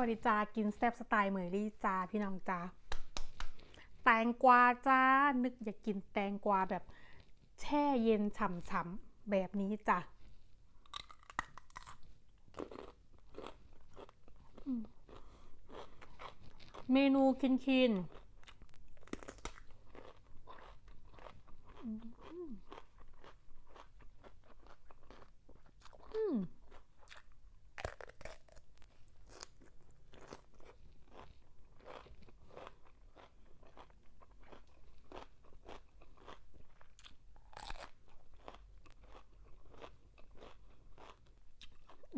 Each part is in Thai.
วัสดีจ้ากินแซ่บสไตล์เหมยลี่จ้าพี่น้องจ้าแตงกวาจ้านึกอยากกินแตงกวาแบบแช่เย็นฉ่ำๆแบบนี้จ้ะเมนูคินคินอืมอืม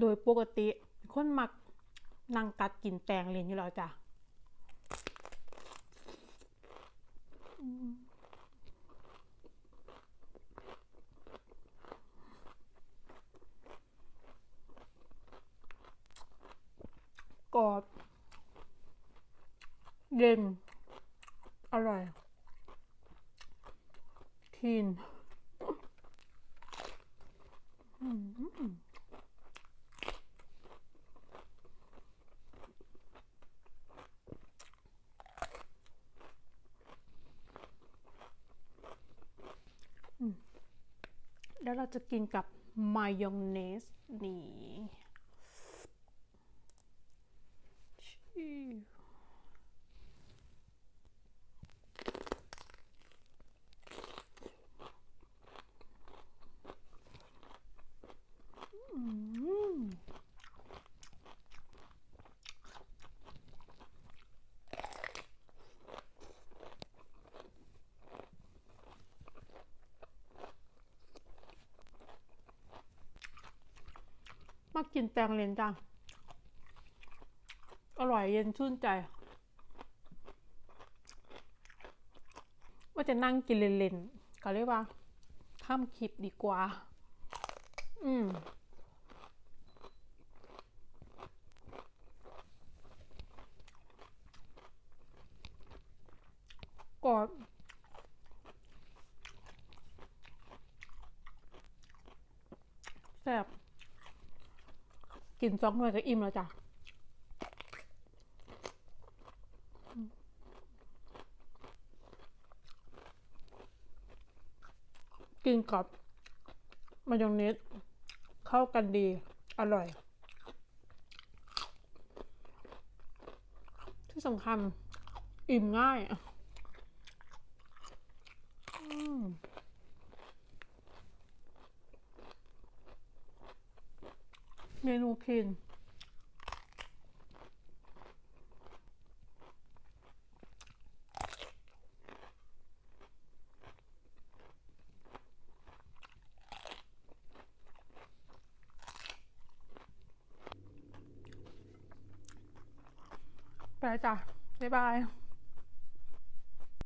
โดยปกติคนมักนั่งกัดกินแตงเรียนอยู่แล้วจ้ะกรอบเย็นอร่อยคลีนอืม แล้วเราจะกินกับมายองเนสนี่ชิวอืม มากินแตงเลนจ้ะอร่อยเย็นชื่นใจ ว่าจะนั่งกินเลนๆก็เรียกว่าข้ามคลิปดีกว่า อืมกรอบแซ่บ กินสองหน่วยก็อิ่มแล้วจ้ะกินกับมายองเนสเข้ากันดี อร่อย ที่สำคัญ อิ่มง่ายอะอืม เมนูคินไปจ้ะบ๊ายบาย